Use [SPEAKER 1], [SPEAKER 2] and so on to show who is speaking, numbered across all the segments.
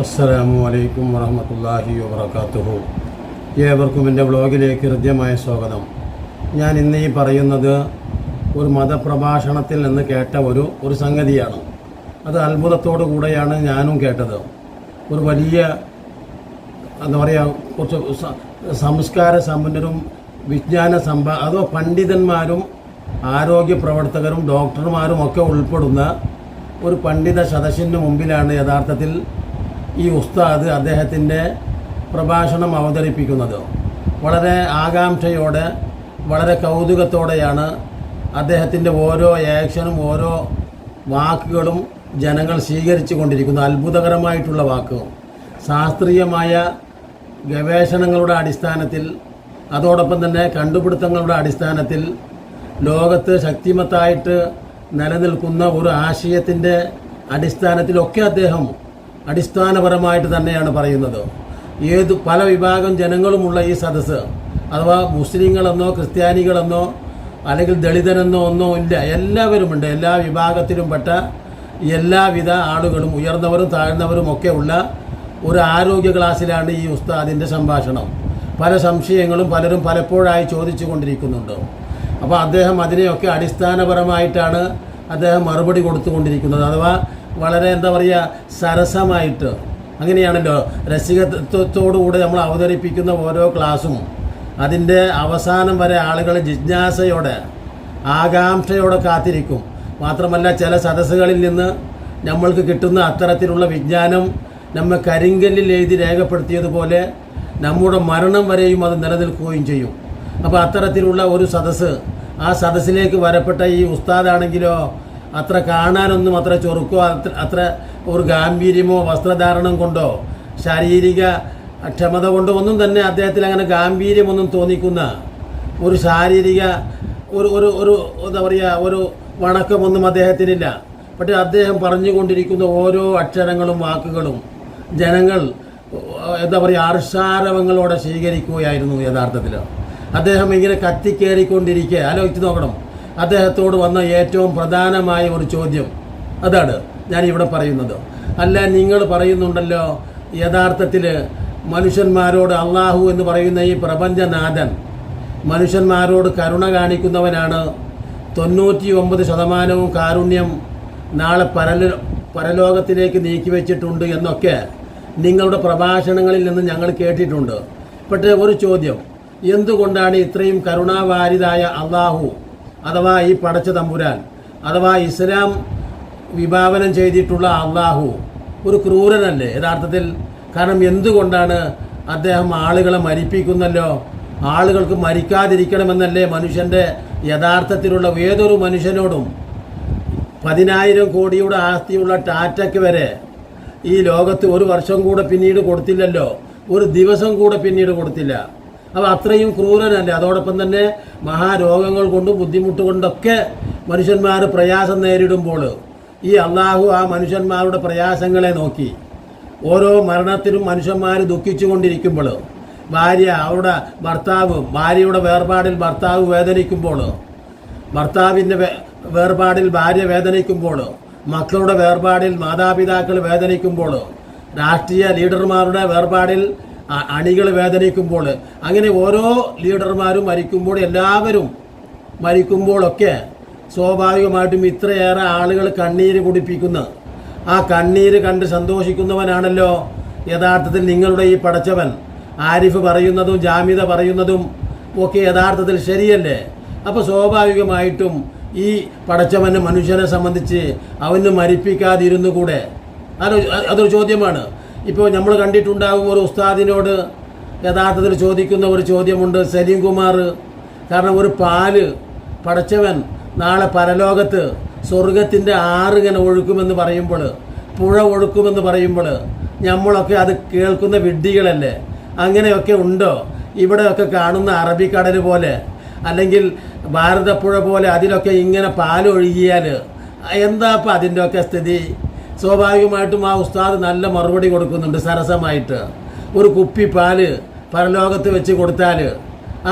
[SPEAKER 1] അസ്സലാമു അലൈക്കും വറഹമത്തല്ലാഹി വബർക്കാത്തുഹു ഏവർക്കും എന്റെ വ്ളോഗിലേക്ക് ഹൃദ്യമായ സ്വാഗതം. ഞാൻ ഇന്ന് ഈ പറയുന്നത് ഒരു മതപ്രഭാഷണത്തിൽ നിന്ന് കേട്ട ഒരു ഒരു സംഗതിയാണ്. അത് അത്ഭുതത്തോടു കൂടെയാണ് ഞാനും കേട്ടത്. ഒരു വലിയ എന്താ പറയുക കുറച്ച് സംസ്കാര സമ്പന്നരും വിജ്ഞാന സമ്പ അതോ പണ്ഡിതന്മാരും ആരോഗ്യ പ്രവർത്തകരും ഡോക്ടർമാരും ഒക്കെ ഉൾപ്പെടുന്ന ഒരു പണ്ഡിത സദസ്സിന് മുമ്പിലാണ് യഥാർത്ഥത്തിൽ ഈ ഉസ്താദ് അദ്ദേഹത്തിന്റെ പ്രഭാഷണം അവതരിപ്പിക്കുന്നത്. വളരെ ആകാംക്ഷയോടെ വളരെ കൗതുകത്തോടെയാണ് അദ്ദേഹത്തിന്റെ ഓരോ ആക്ഷനും ഓരോ വാക്കുകളും ജനങ്ങൾ സ്വീകരിച്ചു കൊണ്ടിരിക്കുന്നത് അത്ഭുതകരമായിട്ടുള്ള വാക്കുകൾ ശാസ്ത്രീയമായ ഗവേഷണങ്ങളുടെ അടിസ്ഥാനത്തിൽ അതോടൊപ്പം തന്നെ കണ്ടുപിടുത്തങ്ങളുടെ അടിസ്ഥാനത്തിൽ ലോകത്ത് ശക്തിമത്തായിട്ട് നിലനിൽക്കുന്ന ഒരു ആശയത്തിന്റെ അടിസ്ഥാനത്തിലൊക്കെ അദ്ദേഹം അടിസ്ഥാനപരമായിട്ട് തന്നെയാണ് പറയുന്നത്. ഏത് പല വിഭാഗം ജനങ്ങളുമുള്ള ഈ സദസ്സ് അഥവാ മുസ്ലിങ്ങളെന്നോ ക്രിസ്ത്യാനികളെന്നോ അല്ലെങ്കിൽ ദളിതനെന്നോ ഒന്നോ ഇല്ല എല്ലാവരുമുണ്ട്. എല്ലാ വിഭാഗത്തിലും പെട്ട എല്ലാവിധ ആളുകളും ഉയർന്നവരും താഴ്ന്നവരും ഒക്കെ ഉള്ള ഒരു ആരോഗ്യ ക്ലാസ്സിലാണ് ഈ ഉസ്താദിന്റെ സംഭാഷണം. പല സംശയങ്ങളും പലരും പലപ്പോഴായി ചോദിച്ചു കൊണ്ടിരിക്കുന്നുണ്ട് അപ്പോൾ അദ്ദേഹം അതിനെയൊക്കെ അടിസ്ഥാനപരമായിട്ടാണ് അദ്ദേഹം മറുപടി കൊടുത്തുകൊണ്ടിരിക്കുന്നത്. അഥവാ വളരെ എന്താ പറയുക സരസമായിട്ട്. അങ്ങനെയാണല്ലോ. രസികത്വത്തോടുകൂടെ നമ്മൾ അവതരിപ്പിക്കുന്ന ഓരോ ക്ലാസ്സും അതിന്റെ അവസാനം വരെ ആളുകൾ ജിജ്ഞാസയോടെ ആകാംക്ഷയോടെ കാത്തിരിക്കും. മാത്രമല്ല ചില സദസ്സുകളിൽ നിന്ന് നമ്മൾക്ക് കിട്ടുന്ന അത്തരത്തിലുള്ള വിജ്ഞാനം നമ്മെ കരിങ്കല്ലിൽ എഴുതി രേഖപ്പെടുത്തിയതുപോലെ നമ്മുടെ മരണം വരെയും അത് നിലനിൽക്കുകയും ചെയ്യും. അപ്പോൾ അത്തരത്തിലുള്ള ഒരു സദസ്സ് ആ സദസ്സിലേക്ക് വരപ്പെട്ട ഈ ഉസ്താദാണെങ്കിലോ അത്ര കാണാനൊന്നും അത്ര ചൊറുക്കോ അത്ര ഒരു ഗാംഭീര്യമോ വസ്ത്രധാരണം കൊണ്ടോ ശാരീരിക ക്ഷമത കൊണ്ടോ ഒന്നും തന്നെ അദ്ദേഹത്തിൽ അങ്ങനെ ഗാംഭീര്യമൊന്നും തോന്നിക്കുന്ന ഒരു ശാരീരിക ഒരു ഒരു ഒരു എന്താ പറയുക ഒരു വണക്കമൊന്നും അദ്ദേഹത്തിനില്ല. പക്ഷേ അദ്ദേഹം പറഞ്ഞുകൊണ്ടിരിക്കുന്ന ഓരോ അക്ഷരങ്ങളും വാക്കുകളും ജനങ്ങൾ എന്താ പറയുക ആർഷാരവങ്ങളോടെ സ്വീകരിക്കുകയായിരുന്നു യഥാർത്ഥത്തിൽ അദ്ദേഹം ഇങ്ങനെ കത്തിക്കേറിക്കൊണ്ടിരിക്കുക ആലോചിച്ച് നോക്കണം. അദ്ദേഹത്തോട് വന്ന ഏറ്റവും പ്രധാനമായ ഒരു ചോദ്യം അതാണ് ഞാൻ ഇവിടെ പറയുന്നത്. അല്ല നിങ്ങൾ പറയുന്നുണ്ടല്ലോ യഥാർത്ഥത്തിൽ മനുഷ്യന്മാരോട് അള്ളാഹു എന്ന് പറയുന്ന ഈ പ്രപഞ്ചനാഥൻ മനുഷ്യന്മാരോട് കരുണ കാണിക്കുന്നവനാണ്. തൊണ്ണൂറ്റി ഒമ്പത് ശതമാനവും കാരുണ്യം നാളെ പരല പരലോകത്തിലേക്ക് നീക്കിവെച്ചിട്ടുണ്ട് എന്നൊക്കെ നിങ്ങളുടെ പ്രഭാഷണങ്ങളിൽ നിന്ന് ഞങ്ങൾ കേട്ടിട്ടുണ്ട്. പക്ഷേ ഒരു ചോദ്യം എന്തുകൊണ്ടാണ് ഇത്രയും കരുണാവാരിതായ അള്ളാഹു അഥവാ ഈ പടച്ച തമ്പുരാൻ അഥവാ ഇസ്ലാം വിഭാവനം ചെയ്തിട്ടുള്ള അള്ളാഹു ഒരു ക്രൂരനല്ലേ യഥാർത്ഥത്തിൽ? കാരണം എന്തുകൊണ്ടാണ് അദ്ദേഹം ആളുകളെ മരിപ്പിക്കുന്നല്ലോ? ആളുകൾക്ക് മരിക്കാതിരിക്കണമെന്നല്ലേ മനുഷ്യന്റെ യഥാർത്ഥത്തിലുള്ള ഏതൊരു മനുഷ്യനോടും? പതിനായിരം കോടിയുടെ ആസ്തിയുള്ള ടാറ്റയ്ക്ക് വരെ ഈ ലോകത്ത് ഒരു വർഷം കൂടെ പിന്നീട് കൊടുത്തില്ലല്ലോ? ഒരു ദിവസം കൂടെ പിന്നീട് കൊടുത്തില്ല. അപ്പോൾ അത്രയും ക്രൂരനല്ലേ? അതോടൊപ്പം തന്നെ മഹാരോഗങ്ങൾ കൊണ്ടും ബുദ്ധിമുട്ട് കൊണ്ടൊക്കെ മനുഷ്യന്മാർ പ്രയാസം നേരിടുമ്പോൾ ഈ അള്ളാഹു ആ മനുഷ്യന്മാരുടെ പ്രയാസങ്ങളെ നോക്കി. ഓരോ മരണത്തിനും മനുഷ്യന്മാർ ദുഃഖിച്ചു കൊണ്ടിരിക്കുമ്പോൾ ഭാര്യ അവരുടെ ഭർത്താവ് ഭാര്യയുടെ വേർപാടിൽ ഭർത്താവ് വേദനിക്കുമ്പോൾ ഭർത്താവിന്റെ വേർപാടിൽ ഭാര്യ വേദനിക്കുമ്പോൾ മക്കളുടെ വേർപാടിൽ മാതാപിതാക്കൾ വേദനിക്കുമ്പോൾ രാഷ്ട്രീയ ലീഡർമാരുടെ വേർപാടിൽ അണികൾ വേദനിക്കുമ്പോൾ അങ്ങനെ ഓരോ ലീഡർമാരും മരിക്കുമ്പോൾ എല്ലാവരും മരിക്കുമ്പോഴൊക്കെ സ്വാഭാവികമായിട്ടും ഇത്രയേറെ ആളുകൾ കണ്ണീര് കുടിപ്പിക്കുന്ന ആ കണ്ണീര് കണ്ട് സന്തോഷിക്കുന്നവനാണല്ലോ യഥാർത്ഥത്തിൽ നിങ്ങളുടെ ഈ പടച്ചവൻ. ആരിഫ് പറയുന്നതും ജാമ്യത പറയുന്നതും ഒക്കെ യഥാർത്ഥത്തിൽ ശരിയല്ലേ? അപ്പോൾ സ്വാഭാവികമായിട്ടും ഈ പടച്ചവന് മനുഷ്യനെ സംബന്ധിച്ച് അവന് മരിപ്പിക്കാതിരുന്നു കൂടെ അതൊരു ചോദ്യമാണ്. ഇപ്പോൾ നമ്മൾ കണ്ടിട്ടുണ്ടാകും ഒരു ഉസ്താദിനോട് യഥാർത്ഥത്തിൽ ചോദിക്കുന്ന ഒരു ചോദ്യമുണ്ട് സലീം കുമാർ. കാരണം ഒരു പാൽ പടച്ചവൻ നാളെ പരലോകത്ത് സ്വർഗത്തിന്റെ ആറിങ്ങനെ ഒഴുക്കുമെന്ന് പറയുമ്പോൾ പുഴ ഒഴുക്കുമെന്ന് പറയുമ്പോൾ നമ്മളൊക്കെ അത് കേൾക്കുന്ന വിഡ്ഢികളല്ലേ? അങ്ങനെയൊക്കെ ഉണ്ടോ? ഇവിടെയൊക്കെ കാണുന്ന അറബിക്കടൽ പോലെ അല്ലെങ്കിൽ ഭാരതപ്പുഴ പോലെ അതിലൊക്കെ ഇങ്ങനെ പാലൊഴുകിയാൽ എന്താ ഇപ്പം അതിന്റെയൊക്കെ സ്ഥിതി? സ്വാഭാവികമായിട്ടും ആ ഉസ്താദ് നല്ല മറുപടി കൊടുക്കുന്നുണ്ട് സരസമായിട്ട്. ഒരു കുപ്പി പാൽ പരലോകത്ത് വെച്ച് കൊടുത്താൽ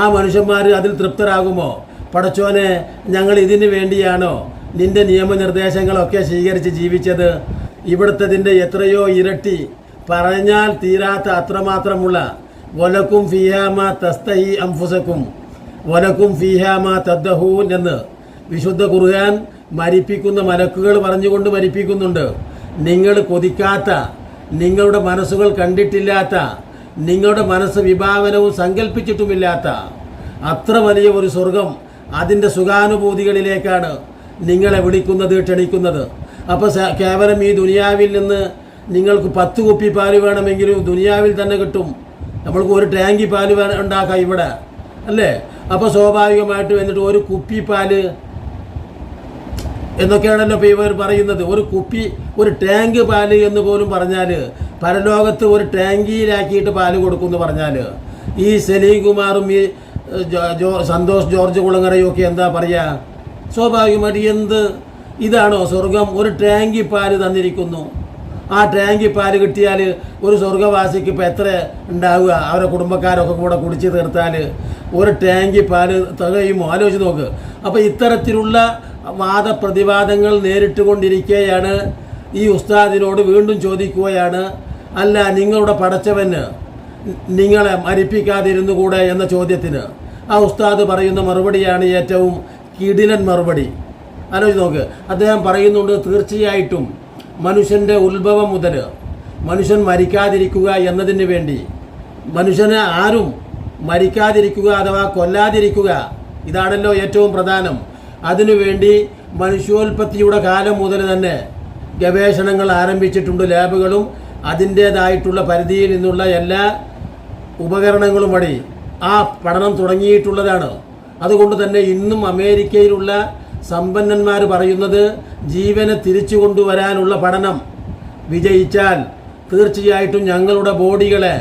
[SPEAKER 1] ആ മനുഷ്യന്മാർ അതിൽ തൃപ്തരാകുമോ? പടച്ചോനെ ഞങ്ങൾ ഇതിന് വേണ്ടിയാണോ നിന്റെ നിയമനിർദ്ദേശങ്ങളൊക്കെ സ്വീകരിച്ച് ജീവിച്ചത്? ഇവിടുത്തതിന്റെ എത്രയോ ഇരട്ടി പറഞ്ഞാൽ തീരാത്ത അത്രമാത്രമുള്ള വലക്കും ഫിഹാമ തസ്തഹി അംഫുസക്കും വലക്കും ഫിഹാമ തദ്ദഹൂൻ എന്ന് വിശുദ്ധ ഖുർആൻ മരിപ്പിക്കുന്ന മലക്കുകൾ പറഞ്ഞുകൊണ്ട് മരിപ്പിക്കുന്നുണ്ട്. നിങ്ങൾ കൊതിക്കാത്ത നിങ്ങളുടെ മനസ്സുകൾ കണ്ടിട്ടില്ലാത്ത നിങ്ങളുടെ മനസ്സ് വിഭാവനവും സങ്കല്പിച്ചിട്ടുമില്ലാത്ത അത്ര വലിയ ഒരു സ്വർഗം അതിന്റെ സുഖാനുഭൂതികളിലേക്കാണ് നിങ്ങളെ വിളിക്കുന്നത് ക്ഷണിക്കുന്നത്. അപ്പോൾ കേവലം ഈ ദുനിയാവിൽ നിന്ന് നിങ്ങൾക്ക് പത്ത് കുപ്പി പാൽ വേണമെങ്കിലും ദുനിയാവിൽ തന്നെ കിട്ടും. നമ്മൾക്ക് ഒരു ടാങ്കി പാൽ ഉണ്ടാക്കാം ഇവിടെ. അല്ലേ? അപ്പോൾ സ്വാഭാവികമായിട്ടും എന്നിട്ട് ഒരു കുപ്പി പാൽ എന്നൊക്കെയാണല്ലോ ഇപ്പോൾ ഇവർ പറയുന്നത്. ഒരു കുപ്പി ഒരു ടാങ്ക് പാൽ എന്ന് പോലും പറഞ്ഞാൽ പരലോകത്ത് ഒരു ടാങ്കിയിലാക്കിയിട്ട് പാൽ കൊടുക്കുമെന്ന് പറഞ്ഞാൽ ഈ സലീം കുമാറും ഈ സന്തോഷ് ജോർജ് കുളങ്ങരയും ഒക്കെ എന്താ പറയുക സ്വാഭാവികമായിട്ട് എന്ത്? ഇതാണോ സ്വർഗം? ഒരു ടാങ്കി പാൽ തന്നിരിക്കുന്നു. ആ ടാങ്കി പാൽ കിട്ടിയാൽ ഒരു സ്വർഗവാസിക്ക് ഇപ്പം എത്ര ഉണ്ടാവുക? അവരെ കുടുംബക്കാരൊക്കെ കൂടെ കുടിച്ച് തീർത്താൽ ഒരു ടാങ്കി പാൽ തികയുമോ? ആലോചിച്ച് നോക്ക്. അപ്പോൾ ഇത്തരത്തിലുള്ള വാദപ്രതിവാദങ്ങൾ നേരിട്ടുകൊണ്ടിരിക്കുകയാണ് ഈ ഉസ്താദിനോട് വീണ്ടും ചോദിക്കുകയാണ് അല്ല നിങ്ങളുടെ പടച്ചവന് നിങ്ങളെ മരിപ്പിക്കാതിരുന്നു കൂടെ? എന്ന ചോദ്യത്തിന്. ആ ഉസ്താദ് പറയുന്ന മറുപടിയാണ് ഏറ്റവും കിടിലൻ മറുപടി. ആലോചിച്ച് നോക്ക്. അദ്ദേഹം പറയുന്നുണ്ട് തീർച്ചയായിട്ടും മനുഷ്യന്റെ ഉത്ഭവം മുതൽ മനുഷ്യൻ മരിക്കാതിരിക്കുക എന്നതിന് വേണ്ടി. മനുഷ്യനെ ആരും മരിക്കാതിരിക്കുക അഥവാ കൊല്ലാതിരിക്കുക ഇതാണല്ലോ ഏറ്റവും പ്രധാനം. അതിനുവേണ്ടി മനുഷ്യോൽപത്തിയുടെ കാലം മുതൽ തന്നെ ഗവേഷണങ്ങൾ ആരംഭിച്ചിട്ടുണ്ട്. ലാബുകളും അതിന്റേതായിട്ടുള്ള പരിധിയിൽ നിന്നുള്ള എല്ലാ ഉപകരണങ്ങളും വഴി ആ പഠനം തുടങ്ങിയിട്ടുള്ളതാണ്. അതുകൊണ്ട് തന്നെ ഇന്നും അമേരിക്കയിലുള്ള സമ്പന്നന്മാർ പറയുന്നത് ജീവനെ തിരിച്ചു കൊണ്ടുവരാനുള്ള പഠനം വിജയിച്ചാൽ തീർച്ചയായിട്ടും ഞങ്ങളുടെ ബോഡികളെ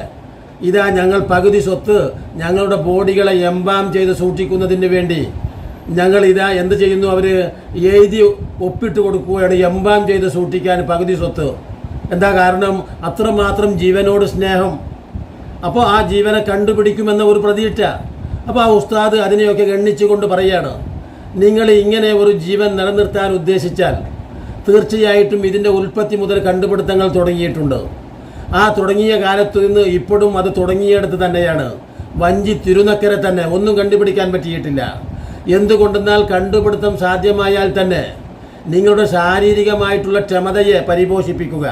[SPEAKER 1] ഇതാ ഞങ്ങൾ പകുതി സ്വത്ത് ഞങ്ങളുടെ ബോഡികളെ എംബാം ചെയ്ത് സൂക്ഷിക്കുന്നതിന് വേണ്ടി ഞങ്ങൾ ഇതാ എന്ത് ചെയ്യുന്നു? അവർ എഴുതി ഒപ്പിട്ട് കൊടുക്കുകയാണ്. എംബാം ചെയ്ത് സൂക്ഷിക്കാൻ പകുതി സ്വത്ത്. എന്താ കാരണം? അത്രമാത്രം ജീവനോട് സ്നേഹം. അപ്പോൾ ആ ജീവനെ കണ്ടുപിടിക്കുമെന്ന ഒരു പ്രതീക്ഷ. അപ്പോൾ ആ ഉസ്താദ് അതിനെയൊക്കെ ഗണ്ണിച്ചുകൊണ്ട് പറയാണ് നിങ്ങൾ ഇങ്ങനെ ഒരു ജീവൻ നിലനിർത്താൻ ഉദ്ദേശിച്ചാൽ തീർച്ചയായിട്ടും ഇതിന്റെ ഉൽപ്പത്തി മുതൽ കണ്ടുപിടുത്തങ്ങൾ തുടങ്ങിയിട്ടുണ്ട്. ആ തുടങ്ങിയ കാലത്ത് നിന്ന് ഇപ്പോഴും അത് തുടങ്ങിയിടത്ത് തന്നെയാണ്. വഞ്ചി തിരുനക്കരെ തന്നെ ഒന്നും കണ്ടുപിടിക്കാൻ പറ്റിയിട്ടില്ല. എന്തുകൊണ്ടെന്നാൽ കണ്ടുപിടുത്തം സാധ്യമായാൽ തന്നെ നിങ്ങളുടെ ശാരീരികമായിട്ടുള്ള ക്ഷമതയെ പരിപോഷിപ്പിക്കുക.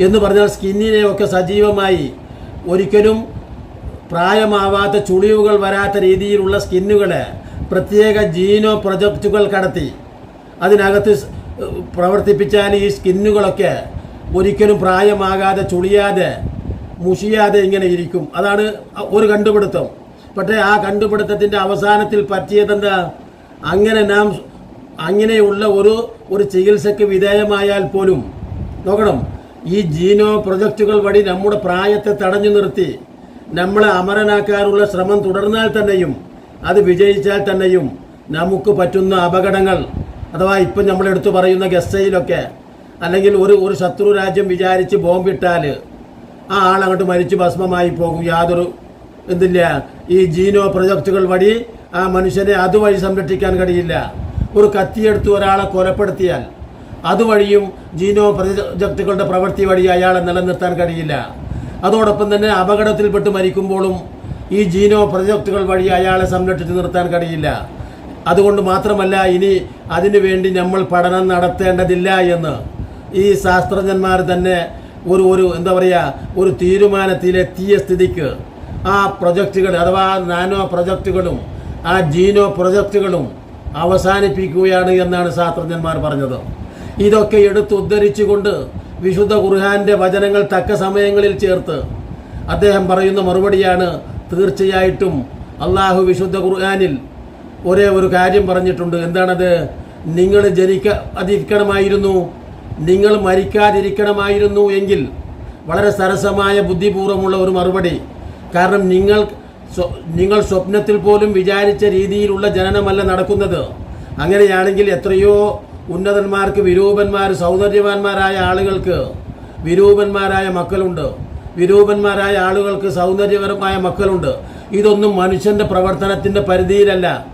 [SPEAKER 1] എന്ന് പറഞ്ഞാൽ സ്കിന്നിനെ ഒക്കെ സജീവമായി ഒരിക്കലും പ്രായമാവാത്ത ചുളിവുകൾ വരാത്ത രീതിയിലുള്ള സ്കിന്നുകളെ പ്രത്യേക ജീനോ പ്രൊജക്റ്റുകൾ കടത്തി അതിനകത്ത് പ്രവർത്തിപ്പിച്ചാൽ ഈ സ്കിന്നുകളൊക്കെ ഒരിക്കലും പ്രായമാകാതെ ചുളിയാതെ മുഷിയാതെ ഇങ്ങനെ ഇരിക്കും. അതാണ് ഒരു കണ്ടുപിടുത്തം. പക്ഷേ ആ കണ്ടുപിടുത്തത്തിന്റെ അവസാനത്തിൽ പറ്റിയതെന്താ? അങ്ങനെ നാം അങ്ങനെയുള്ള ഒരു ഒരു ചികിത്സയ്ക്ക് വിധേയമായാൽ പോലും നോക്കണം ഈ ജീനോ പ്രൊജക്റ്റുകൾ വഴി നമ്മുടെ പ്രായത്തെ തടഞ്ഞു നിർത്തി നമ്മളെ അമരനാക്കാനുള്ള ശ്രമം തുടർന്നാൽ തന്നെയും അത് വിജയിച്ചാൽ തന്നെയും നമുക്ക് പറ്റുന്ന അപകടങ്ങൾ അഥവാ ഇപ്പം നമ്മൾ എടുത്തു പറയുന്ന ഗസയിലൊക്കെ അല്ലെങ്കിൽ ഒരു ഒരു ശത്രു രാജ്യം വിചാരിച്ച് ബോംബിട്ടാൽ ആ ആളങ്ങോട്ട് മരിച്ച് ഭസ്മമായി പോകും യാതൊരു എന്തില്ല? ഈ ജീനോ പ്രൊജക്റ്റുകൾ വഴി ആ മനുഷ്യനെ അതുവഴി സംരക്ഷിക്കാൻ കഴിയില്ല. ഒരു കത്തിയെടുത്ത് ഒരാളെ കൊലപ്പെടുത്തിയാൽ അതുവഴിയും ജീനോ പ്രൊജക്റ്റുകളുടെ പ്രവൃത്തി വഴി അയാളെ നിലനിർത്താൻ കഴിയില്ല. അതോടൊപ്പം തന്നെ അപകടത്തിൽപ്പെട്ട് മരിക്കുമ്പോഴും ഈ ജീനോ പ്രൊജക്റ്റുകൾ വഴി അയാളെ സംരക്ഷിച്ച് നിർത്താൻ കഴിയില്ല. അതുകൊണ്ട് മാത്രമല്ല ഇനി അതിനുവേണ്ടി നമ്മൾ പഠനം നടത്തേണ്ടതില്ല എന്ന് ഈ ശാസ്ത്രജ്ഞന്മാർ തന്നെ ഒരു ഒരു എന്താ പറയുക ഒരു തീരുമാനത്തിലെത്തിയ സ്ഥിതിക്ക് ആ പ്രൊജക്റ്റുകൾ അഥവാ നാനോ പ്രൊജക്റ്റുകളും ആ ജീനോ പ്രൊജക്റ്റുകളും അവസാനിപ്പിക്കുകയാണ് എന്നാണ് ശാസ്ത്രജ്ഞന്മാർ പറഞ്ഞത്. ഇതൊക്കെ എടുത്ത് ഉദ്ധരിച്ചുകൊണ്ട് വിശുദ്ധ ഖുർഹാന്റെ വചനങ്ങൾ തക്ക സമയങ്ങളിൽ ചേർത്ത് അദ്ദേഹം പറയുന്ന മറുപടിയാണ് തീർച്ചയായിട്ടും അള്ളാഹു വിശുദ്ധ ഖുർഹാനിൽ ഒരേ ഒരു കാര്യം പറഞ്ഞിട്ടുണ്ട്. എന്താണത്? നിങ്ങൾ ജനിക്കാതിരിക്കണമായിരുന്നു നിങ്ങൾ മരിക്കാതിരിക്കണമായിരുന്നു എങ്കിൽ വളരെ സരസമായ ബുദ്ധിപൂർവമുള്ള ഒരു മറുപടി കാരണം നിങ്ങൾ നിങ്ങൾ സ്വപ്നത്തിൽ പോലും വിചാരിച്ച രീതിയിലുള്ള ജനനമല്ല നടക്കുന്നത്. അങ്ങനെയാണെങ്കിൽ എത്രയോ ഉന്നതന്മാർക്ക് വിരൂപന്മാർ സൗന്ദര്യവാന്മാരായ ആളുകൾക്ക് വിരൂപന്മാരായ മക്കളുണ്ട്. വിരൂപന്മാരായ ആളുകൾക്ക് സൗന്ദര്യപരമായ മക്കളുണ്ട്. ഇതൊന്നും മനുഷ്യന്റെ പ്രവർത്തനത്തിന്റെ പരിധിയിലല്ല.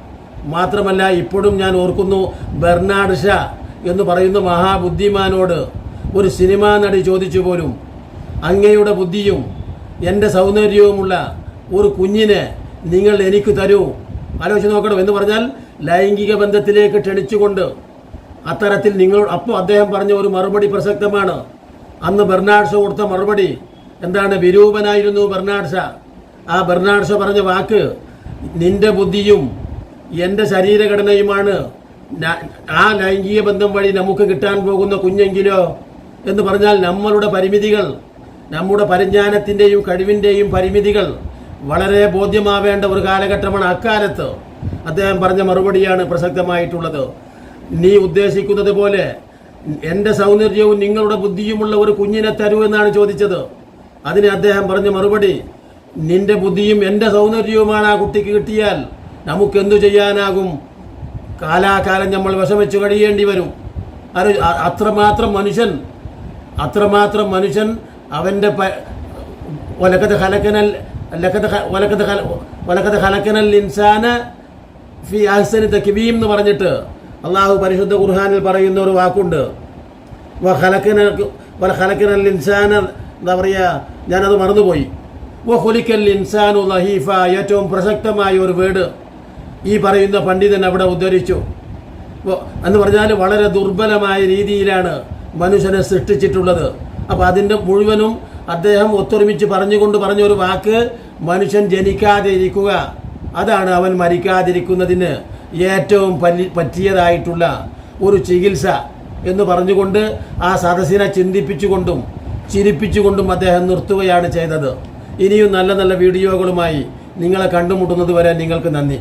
[SPEAKER 1] മാത്രമല്ല ഇപ്പോഴും ഞാൻ ഓർക്കുന്നു ബെർണാഡ് ഷാ എന്ന് പറയുന്ന മഹാബുദ്ധിമാനോട് ഒരു സിനിമാ നടി ചോദിച്ചു പോലും അങ്ങയുടെ ബുദ്ധിയും എന്റെ സൗന്ദര്യവുമുള്ള ഒരു കുഞ്ഞിനെ നിങ്ങൾ എനിക്ക് തരൂ. ആലോചിച്ച് നോക്കണം എന്ന് പറഞ്ഞാൽ ലൈംഗിക ബന്ധത്തിലേക്ക് ക്ഷണിച്ചുകൊണ്ട് അത്തരത്തിൽ നിങ്ങൾ അപ്പോൾ അദ്ദേഹം പറഞ്ഞ ഒരു മറുപടി പ്രസക്തമാണ്. അന്ന് ബെർണാഡ്സ കൊടുത്ത മറുപടി എന്താണ്? വിരൂപനായിരുന്നു ബെർണാഡ്സ ആ ബെർണാഡ്സ പറഞ്ഞ വാക്ക് നിന്റെ ബുദ്ധിയും എന്റെ ശരീരഘടനയുമാണ്. ആ ലൈംഗിക ബന്ധം വഴി നമുക്ക് കിട്ടാൻ പോകുന്ന കുഞ്ഞെങ്കിലോ എന്ന് പറഞ്ഞാൽ നമ്മളുടെ പരിമിതികൾ നമ്മുടെ പരിജ്ഞാനത്തിന്റെയും കഴിവിന്റെയും പരിമിതികൾ വളരെ ബോധ്യമാവേണ്ട ഒരു കാലഘട്ടമാണ് അക്കാലത്ത്. അദ്ദേഹം പറഞ്ഞ മറുപടിയാണ് പ്രസക്തമായിട്ടുള്ളത്. നീ ഉദ്ദേശിക്കുന്നത് പോലെ എന്റെ സൗന്ദര്യവും നിങ്ങളുടെ ബുദ്ധിയുമുള്ള ഒരു കുഞ്ഞിനെ തരൂ എന്നാണ് ചോദിച്ചത്. അതിന് അദ്ദേഹം പറഞ്ഞ മറുപടി നിന്റെ ബുദ്ധിയും എന്റെ സൗന്ദര്യവുമാണ് ആ കുട്ടിക്ക് കിട്ടിയാൽ നമുക്കെന്തു ചെയ്യാനാകും? കാലാകാലം നമ്മൾ വിഷമിച്ചു കഴിയേണ്ടി വരും. അത് അത്രമാത്രം മനുഷ്യൻ അത്രമാത്രം മനുഷ്യൻ അവന്റെ ഒലക്കത്ത് ഹലക്കനൽ ലക്കത്ത് ഒലക്കത്ത് ഹല ഒലക്കത്ത് ഹലക്കനൽ ഇൻസാന ഫി അഹ്സനി തക്വീം എന്ന് പറഞ്ഞിട്ട് അള്ളാഹു പരിശുദ്ധ ഖുർഹാനിൽ പറയുന്ന ഒരു വാക്കുണ്ട്. വ ഖലഖനൽ ഇൻസാന എന്താ പറയുക ഞാനത് മറന്നുപോയി. വ ഖുലിക്കൽ ഇൻസാനു ലഹീഫ ഏറ്റവും പ്രസക്തമായ ഒരു വേട് ഈ പറയുന്ന പണ്ഡിതൻ അവിടെ ഉദ്ധരിച്ചു. എന്ന് പറഞ്ഞാൽ വളരെ ദുർബലമായ രീതിയിലാണ് മനുഷ്യനെ സൃഷ്ടിച്ചിട്ടുള്ളത്. അപ്പോൾ അതിന്റെ മുഴുവനും അദ്ദേഹം ഒത്തൊരുമിച്ച് പറഞ്ഞുകൊണ്ട് പറഞ്ഞ ഒരു വാക്ക് മനുഷ്യൻ ജനിക്കാതെ ഇരിക്കുക അതാണ് അവൻ മരിക്കാതിരിക്കുന്നതിന് ഏറ്റവും പല്ലി പറ്റിയതായിട്ടുള്ള ഒരു ചികിത്സ എന്ന് പറഞ്ഞുകൊണ്ട് ആ സദസ്സിനെ ചിന്തിപ്പിച്ചുകൊണ്ടും ചിരിപ്പിച്ചുകൊണ്ടും അദ്ദേഹം നിർത്തുകയാണ് ചെയ്തത്. ഇനിയും നല്ല നല്ല വീഡിയോകളുമായി നിങ്ങളെ കണ്ടുമുട്ടുന്നത് വരെ നിങ്ങൾക്ക് നന്ദി.